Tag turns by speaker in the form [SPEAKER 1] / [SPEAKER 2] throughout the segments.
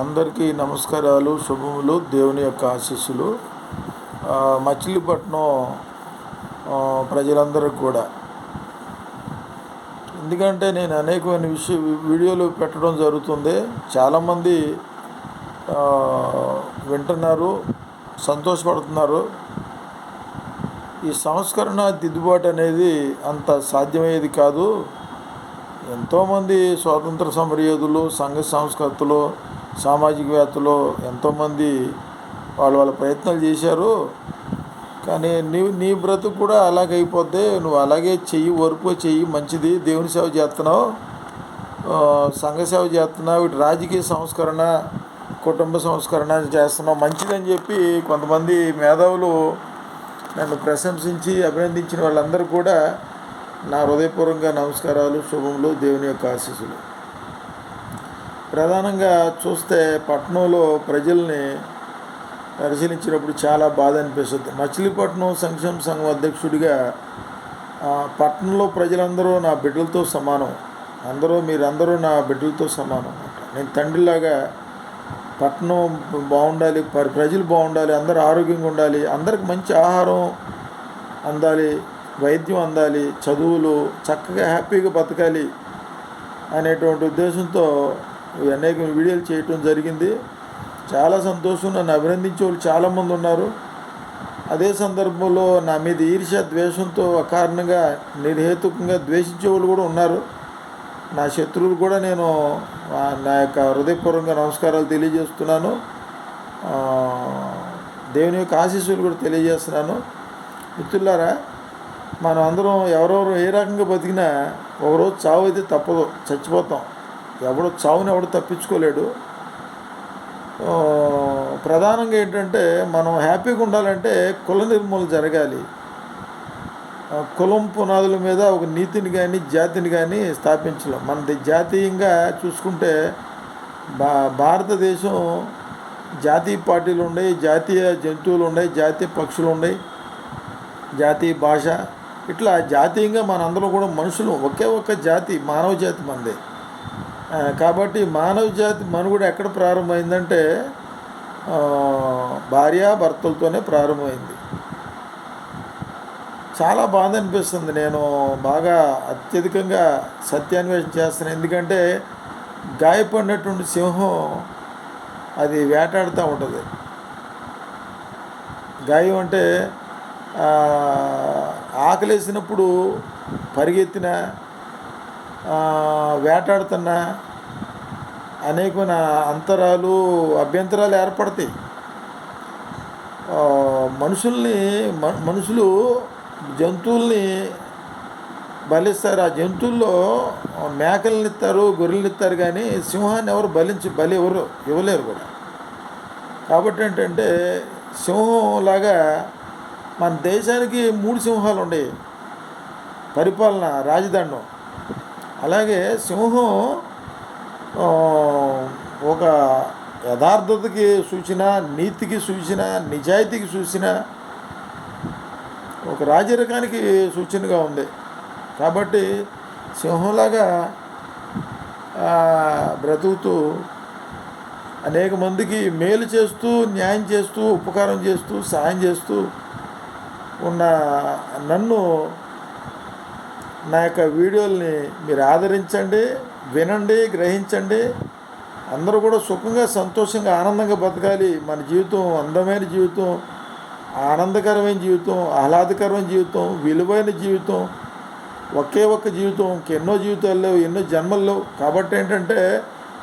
[SPEAKER 1] అందరికీ నమస్కారాలు శుభములు దేవుని యొక్క ఆశీస్సులు. మచిలీపట్నం ప్రజలందరూ కూడా. ఎందుకంటే నేను అనేకమైన విషయ వీడియోలు పెట్టడం జరుగుతుంది. చాలామంది వింటున్నారు సంతోషపడుతున్నారు. ఈ సంస్కరణ దిద్దుబాటు అనేది అంత సాధ్యమయ్యేది కాదు. ఎంతోమంది స్వాతంత్ర సమరయోధులు సంఘ సంస్కృతులు సామాజికవేత్తలు ఎంతోమంది వాళ్ళ వాళ్ళ ప్రయత్నాలు చేశారు. కానీ నీ నీ బ్రతుకు కూడా అలాగే అయిపోద్ది నువ్వు అలాగే చెయ్యి వరకు చెయ్యి మంచిది దేవుని సేవ చేస్తున్నావు. సంఘ సేవ చేస్తున్నావు ఇటు రాజకీయ సంస్కరణ కుటుంబ సంస్కరణ చేస్తున్నావు. మంచిదని చెప్పి కొంతమంది మేధావులు నన్ను ప్రశంసించి అభినందించిన వాళ్ళందరూ కూడా నా హృదయపూర్వకంగా నమస్కారాలు శుభములు దేవుని యొక్క ఆశీస్సులు. ప్రధానంగా చూస్తే పట్టణంలో ప్రజల్ని పరిశీలించినప్పుడు చాలా బాధ అనిపిస్తుంది. మచిలీపట్నం సంక్షేమ సంఘం అధ్యక్షుడిగా పట్నంలో పట్టణంలో ప్రజలందరూ నా బిడ్డలతో సమానం. అందరూ మీరందరూ నా బిడ్డలతో సమానం అన్నమాట నేను తండ్రిలాగా పట్టణం బాగుండాలి పరి ప్రజలు బాగుండాలి అందరూ ఆరోగ్యంగా ఉండాలి అందరికి మంచి ఆహారం అందాలి వైద్యం అందాలి చదువులు చక్కగా హ్యాపీగా బతకాలి అనేటువంటి ఉద్దేశంతో ఈ అనేక వీడియోలు చేయటం జరిగింది. చాలా సంతోషం నన్ను అభినందించే వాళ్ళు చాలామంది ఉన్నారు. అదే సందర్భంలో నా మీద ఈర్ష్య ద్వేషంతో అకారణంగా నిర్హేతుకంగా ద్వేషించే వాళ్ళు కూడా ఉన్నారు. నా శత్రువులు కూడా నేను నా యొక్క హృదయపూర్వకంగా నమస్కారాలు తెలియజేస్తున్నాను. దేవుని యొక్క ఆశీస్సులు కూడా తెలియజేస్తున్నాను. మిత్రులారా మనం అందరం ఎవరెవరు ఏ రకంగా బతికినా ఒకరోజు చావు అయితే తప్పదు. చచ్చిపోతాం. ఎవడు చావుని ఎవడు తప్పించుకోలేడు. ప్రధానంగా ఏంటంటే మనం హ్యాపీగా ఉండాలంటే కుల నిర్మూలన జరగాలి. కులం పునాదుల మీద ఒక నీతిని కానీ జాతిని కానీ స్థాపించలేం. మనది జాతీయంగా చూసుకుంటే భా భారతదేశం జాతీయ పార్టీలు ఉన్నాయి జాతీయ జంతువులు ఉన్నాయి జాతీయ పక్షులు ఉన్నాయి జాతీయ భాష. ఇట్లా జాతీయంగా మనందరం కూడా మనుషులు ఒకే ఒక్క జాతి మానవ జాతి మనదే. కాబట్టి మానవ జాతి మనుగడ ఎక్కడ ప్రారంభమైందంటే ఆ, భార్య భర్తలతోనే ప్రారంభమైంది. చాలా బాధ అనిపిస్తుంది. నేను బాగా అత్యధికంగా సత్యాన్వేషణ చేస్తాను. ఎందుకంటే గాయపడినటువంటి సింహం అది వేటాడుతూ ఉంటుంది. గాయం అంటే ఆకలేసినప్పుడు పరిగెత్తిన వేటాడుతున్న అనేకమైన అంతరాలు అభ్యంతరాలు ఏర్పడతాయి. మనుషుల్ని మ- మనుషులు జంతువుల్ని బలిస్తారు. ఆ జంతువుల్లో మేకల్ని ఇస్తారు గొర్రెలను ఇస్తారు కానీ సింహాన్ని ఎవరు బలించి బలి ఎవరు ఇవ్వలేరు కూడా. కాబట్టి ఏంటంటే సింహంలాగా మన దేశానికి మూడు సింహాలు ఉన్నాయి పరిపాలన రాజదండం. అలాగే సింహం ఒక యథార్థతకి సూచన నీతికి సూచన నిజాయితీకి సూచన ఒక రాజరికానికి సూచనగా ఉంది. కాబట్టి సింహంలాగా బ్రతుకుతూ అనేక మందికి మేలు చేస్తూ న్యాయం చేస్తూ ఉపకారం చేస్తూ సహాయం చేస్తూ ఉన్న నన్ను నా యొక్క వీడియోల్ని మీరు ఆదరించండి వినండి గ్రహించండి. అందరూ కూడా సుఖంగా సంతోషంగా ఆనందంగా బతకాలి. మన జీవితం అందమైన జీవితం ఆనందకరమైన జీవితం ఆహ్లాదకరమైన జీవితం విలువైన జీవితం ఒకే ఒక్క జీవితం ఎన్నో జీవితాలు లేవు ఎన్నో జన్మలు లేవు కాబట్టి ఏంటంటే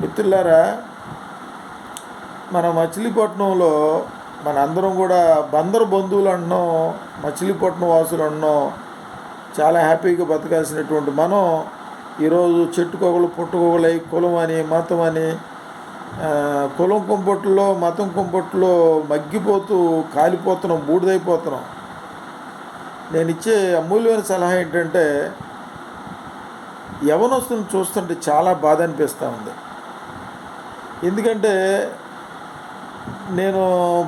[SPEAKER 1] మిత్రులారా మన మచిలీపట్నంలో మన అందరం కూడా బందరు బంధువులు అంటున్నాం మచిలీపట్నం వాసులు అంటున్నాం చాలా హ్యాపీగా బతకాల్సినటువంటి మనం ఈరోజు చెట్టుకొకలు అయి కులం అని మతం అని కులం కుంపట్లో మతం కుంపట్లో మగ్గిపోతూ కాలిపోతున్నాం బూడిదైపోతున్నాం. నేను ఇచ్చే అమూల్యమైన సలహా ఏంటంటే యవనస్తుని చూస్తుంటే చాలా బాధ అనిపిస్తూ ఉంది. ఎందుకంటే నేను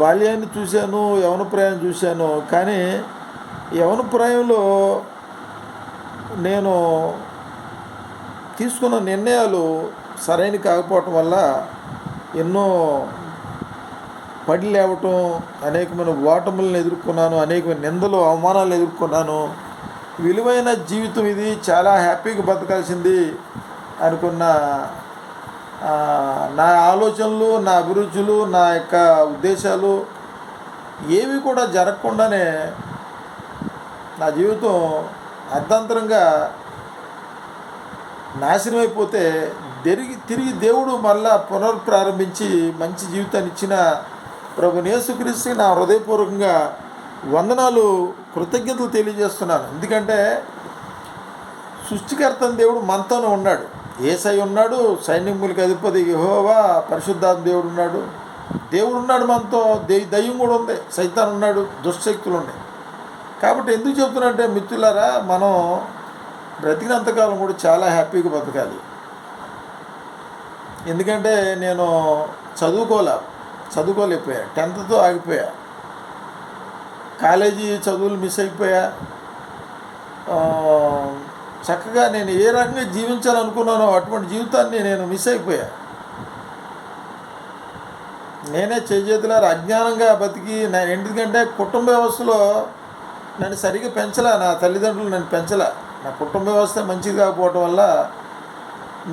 [SPEAKER 1] బాల్యాన్ని చూశాను యవన ప్రాయం చూశాను కానీ యవన ప్రాయంలో నేను తీసుకున్న నిర్ణయాలు సరైన కాకపోవటం వల్ల ఎన్నో పడి లేవటం అనేకమైన ఓటములను ఎదుర్కొన్నాను అనేకమైన నిందలు అవమానాలు ఎదుర్కొన్నాను. విలువైన జీవితం ఇది చాలా హ్యాపీగా బతకాల్సింది అనుకున్న నా ఆలోచనలు నా అభిరుచులు నా యొక్క ఉద్దేశాలు ఏవి కూడా జరగకుండానే నా జీవితం అర్ధాంతరంగా నాశనం అయిపోతే తిరిగి తిరిగి దేవుడు మళ్ళా పునర్ప్రారంభించి మంచి జీవితాన్ని ఇచ్చిన ప్రభు యేసుక్రీస్తు నా హృదయపూర్వకంగా వందనాలు కృతజ్ఞతలు తెలియజేస్తున్నాను. ఎందుకంటే సృష్టికర్తన దేవుడు మనతోనే ఉన్నాడు. ఏసై ఉన్నాడు సైన్యములకి అధిపతి యహోవా పరిశుద్ధాత్మ దేవుడు ఉన్నాడు. దేవుడు ఉన్నాడు మనతో దే దయ్యం కూడా ఉంది. సైతాన్ ఉన్నాడు దుశ్శక్తులు ఉన్నాయి. కాబట్టి ఎందుకు చెప్తున్నంటే మిత్రులారా మనం బ్రతికినంతకాలం కూడా చాలా హ్యాపీగా బతకాలి. ఎందుకంటే నేను చదువుకోలే చదువుకోలేకపోయా టెన్త్తో ఆగిపోయా. కాలేజీ చదువులు మిస్ అయిపోయా. చక్కగా నేను ఏ రకంగా జీవించాలనుకున్నానో అటువంటి జీవితాన్ని నేను మిస్ అయిపోయా. నేనే చేతులారు అజ్ఞానంగా బతికి నేను ఎందుకంటే కుటుంబ వ్యవస్థలో నన్ను సరిగ్గా పెంచలే నా తల్లిదండ్రులు నన్ను పెంచలే. నా కుటుంబ వ్యవస్థ మంచిది కాకపోవటం వల్ల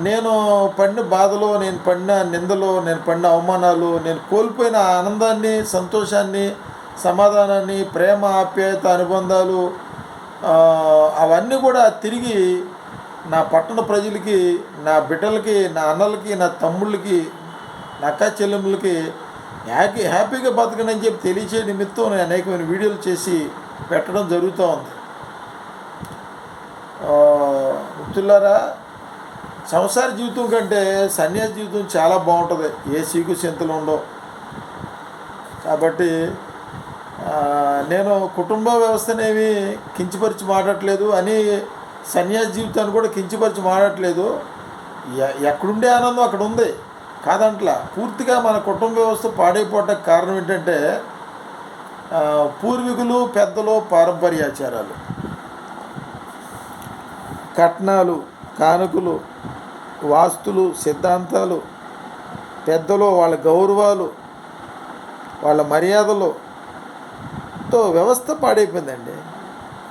[SPEAKER 1] నేను పడిన బాధలో నేను పడిన నిందలో నేను పడిన అవమానాలు నేను కోల్పోయిన ఆనందాన్ని సంతోషాన్ని సమాధానాన్ని ప్రేమ ఆప్యాయత అనుబంధాలు అవన్నీ కూడా తిరిగి నా పట్టణ ప్రజలకి నా బిడ్డలకి నా అన్నలకి నా తమ్ముళ్ళకి నా అక్క చెల్లెములకి హ్యాపీ హ్యాపీగా బతకనని చెప్పి తెలియచే నిమిత్తం నేను అనేకమైన వీడియోలు చేసి పెట్టడం జరుగుతూ ఉంది. ఆ, మిత్రులారా సంసార జీవితం కంటే సన్యాస జీవితం చాలా బాగుంటుంది. ఏ సీకు చింతలు ఉండవు. కాబట్టి నేను కుటుంబ వ్యవస్థనేమి కించపరిచి మాట్లాడట్లేదు. అని సన్యాస జీవితాన్ని కూడా కించపరిచి మాట్లాడట్లేదు. ఎ- ఎక్కడుండే ఆనందం అక్కడ ఉంది. కాదంట్లా పూర్తిగా మన కుటుంబ వ్యవస్థ పాడైపోవటానికి కారణం ఏంటంటే పూర్వీకులు పెద్దలు పారంపర్యాచారాలు. కట్నాలు కానుకలు వాస్తులు సిద్ధాంతాలు పెద్దలు వాళ్ళ గౌరవాలు వాళ్ళ మర్యాదలు తో వ్యవస్థ పాడైపోయిందండి.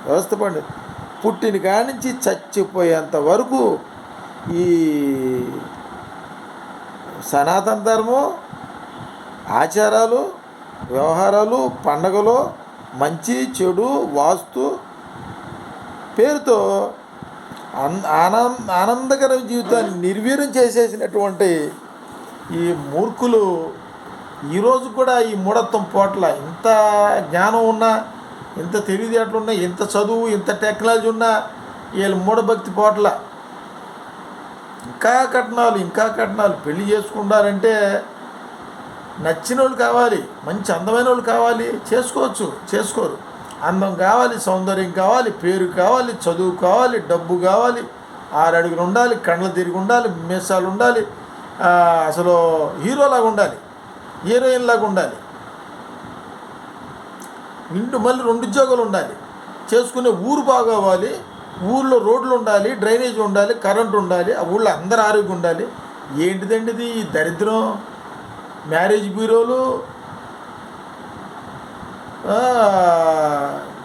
[SPEAKER 1] వ్యవస్థ పాడి పుట్టిన కాడి నుంచి చచ్చిపోయేంత వరకు ఈ సనాతన ధర్మం ఆచారాలు వ్యవహారాలు పండగలు మంచి చెడు వాస్తు పేరుతో అన్ ఆనంద ఆనందకర జీవితాన్ని నిర్వీర్యం చేసేసినటువంటి ఈ మూర్ఖులు ఈరోజు కూడా ఈ మూఢత్వం పోట్ల. ఇంత జ్ఞానం ఉన్నా ఇంత తెలివితేటలు ఉన్నా ఇంత చదువు ఇంత టెక్నాలజీ ఉన్నా వీళ్ళు మూఢభక్తి పోట్ల. ఇంకా కట్నాలు ఇంకా కట్నాలు. పెళ్ళి చేసుకుంటారంటే నచ్చిన వాళ్ళు కావాలి మంచి అందమైన వాళ్ళు కావాలి చేసుకోవచ్చు చేసుకోరు. అందం కావాలి సౌందర్యం కావాలి పేరు కావాలి చదువు కావాలి డబ్బు కావాలి ఆరు అడుగులు ఉండాలి కండ్లు తిరిగి ఉండాలి మీసాలు ఉండాలి అసలు హీరోలాగా ఉండాలి హీరోయిన్ లాగా ఉండాలి. ఇంటి మళ్ళీ రెండు ఉద్యోగాలు ఉండాలి. చేసుకునే ఊరు బాగోవాలి ఊర్లో రోడ్లు ఉండాలి డ్రైనేజ్ ఉండాలి కరెంట్ ఉండాలి ఆ ఊళ్ళో అందరు ఆరోగ్యం ఉండాలి. ఏంటిదండి ఇది? ఈ దరిద్రం. మ్యారేజ్ బ్యూరోలు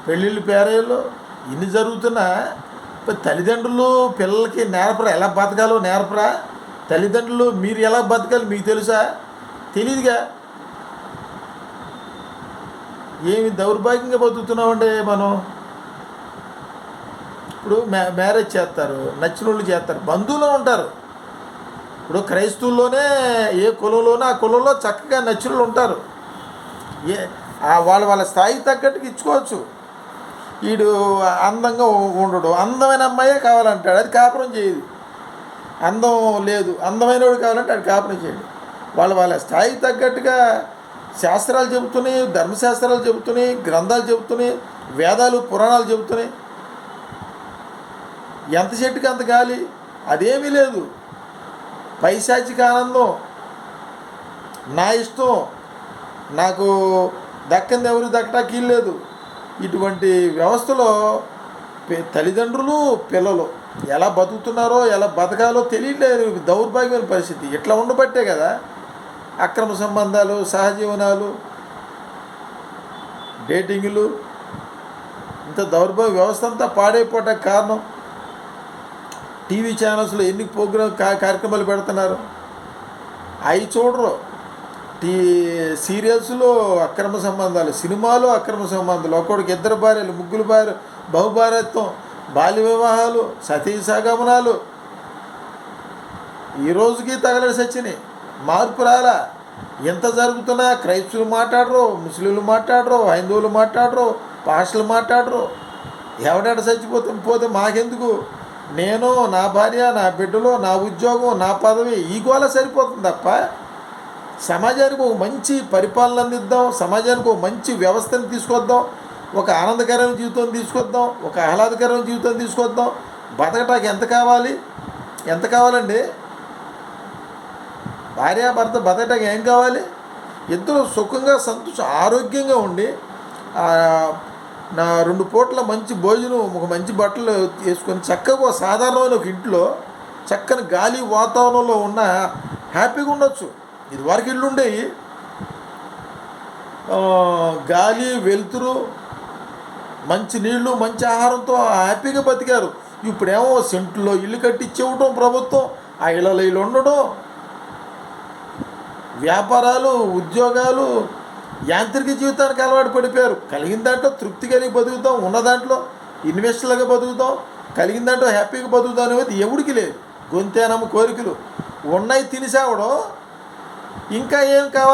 [SPEAKER 1] పెళ్ళిళ్ళు పేరేళ్ళు ఇన్ని జరుగుతున్నా. ఇప్పుడు తల్లిదండ్రులు పిల్లలకి నేర్పరా ఎలా బతకాలో నేర్పరా? తల్లిదండ్రులు మీరు ఎలా బతకాలి మీకు తెలుసా? తెలియదుగా ఏమి దౌర్భాగ్యంగా బతుకుతున్నామండి మనం. ఇప్పుడు మ్యా మ్యారేజ్ చేస్తారు నచ్చిన వాళ్ళు చేస్తారు బంధువులు ఉంటారు. ఇప్పుడు క్రైస్తవుల్లోనే ఏ కులంలోనో ఆ కులంలో చక్కగా నచ్చులు ఉంటారు. ఏ వాళ్ళ వాళ్ళ స్థాయికి తగ్గట్టుగా ఇచ్చుకోవచ్చు. వీడు అందంగా ఉండడు. అందమైన అమ్మాయే కావాలంటాడు. అది కాపురం చేయదు. అందం లేదు. అందమైన వాడు కావాలంటే అది కాపురం చేయడు. వాళ్ళ వాళ్ళ స్థాయికి తగ్గట్టుగా శాస్త్రాలు చెబుతున్నాయి ధర్మశాస్త్రాలు చెబుతున్నాయి గ్రంథాలు చెబుతున్నాయి వేదాలు పురాణాలు చెబుతున్నాయి. ఎంత చెట్టుకి అంత గాలి? అదేమీ లేదు. పైశాచిక ఆనందం నా ఇష్టం. నాకు దక్కంది ఎవరు దక్కటానికి లేదు. ఇటువంటి వ్యవస్థలో తల్లిదండ్రులు పిల్లలు ఎలా బతుకుతున్నారో ఎలా బతకాలో తెలియట్లేదు. దౌర్భాగ్యమైన పరిస్థితి. ఇట్లా ఉండబట్టే కదా అక్రమ సంబంధాలు సహజీవనాలు డేటింగ్లు ఇంత దౌర్భాగ్య వ్యవస్థ అంతా పాడైపోవటానికి కారణం. టీవీ ఛానల్స్లో ఎన్ని ప్రోగ్రామ్ కార్యక్రమాలు పెడుతున్నారు? అవి చూడరు. టీ సీరియల్స్లో అక్రమ సంబంధాలు సినిమాలో అక్రమ సంబంధాలు ఒక్కొక్కడికి ఇద్దరు భార్యలు ముగ్గురు భార్య బహుభారత్వం బాల్య వివాహాలు సతీ సగమనాలు ఈ రోజుకి తగలడి సచ్చినాయి మార్పు రాలా. ఎంత జరుగుతున్నా క్రైస్తవులు మాట్లాడరు ముస్లింలు మాట్లాడరు హైందువులు మాట్లాడరు పాషలు మాట్లాడరు. ఎవడాడ చచ్చిపోతే పోతే మాకెందుకు? నేను నా భార్య నా బిడ్డలు నా ఉద్యోగం నా పదవి ఈ గోళ సరిపోతుంది తప్ప సమాజానికి ఒక మంచి పరిపాలన అందిద్దాం సమాజానికి ఒక మంచి వ్యవస్థను తీసుకొద్దాం ఒక ఆనందకరమైన జీవితం తీసుకొద్దాం ఒక ఆహ్లాదకరమైన జీవితం తీసుకొద్దాం. బతకటానికి ఎంత కావాలి? ఎంత కావాలండి? భార్య భర్త బతకటానికి ఏం కావాలి? ఇద్దరు సుఖంగా సంతోషం ఆరోగ్యంగా ఉండి నా రెండు పూట్ల మంచి భోజనం ఒక మంచి బట్టలు వేసుకొని చక్కగా సాధారణమైన ఒక ఇంట్లో చక్కని గాలి వాతావరణంలో ఉన్న హ్యాపీగా ఉండొచ్చు. ఇది వరకు ఇల్లు ఉండేవి గాలి వెలుతురు మంచి నీళ్ళు మంచి ఆహారంతో హ్యాపీగా బతికారు. ఇప్పుడేమో సెంట్లో ఇల్లు కట్టించేవటం ప్రభుత్వం ఆ ఇళ్ళలో ఇల్లు ఉండడం వ్యాపారాలు ఉద్యోగాలు యాంత్రిక జీవితానికి అలవాటు పడిపోయారు. కలిగిన దాంట్లో తృప్తి కలిగి బతుకుతాం ఉన్న దాంట్లో ఇన్వెస్టర్లుగా బతుకుతాం కలిగిన దాంట్లో హ్యాపీగా బతుకుతాం అనేది ఎవడికి లేదు. గొంతేనమ్మ కోరికలు. ఉన్నాయి తినిసావడం ఇంకా ఏం కావాలి?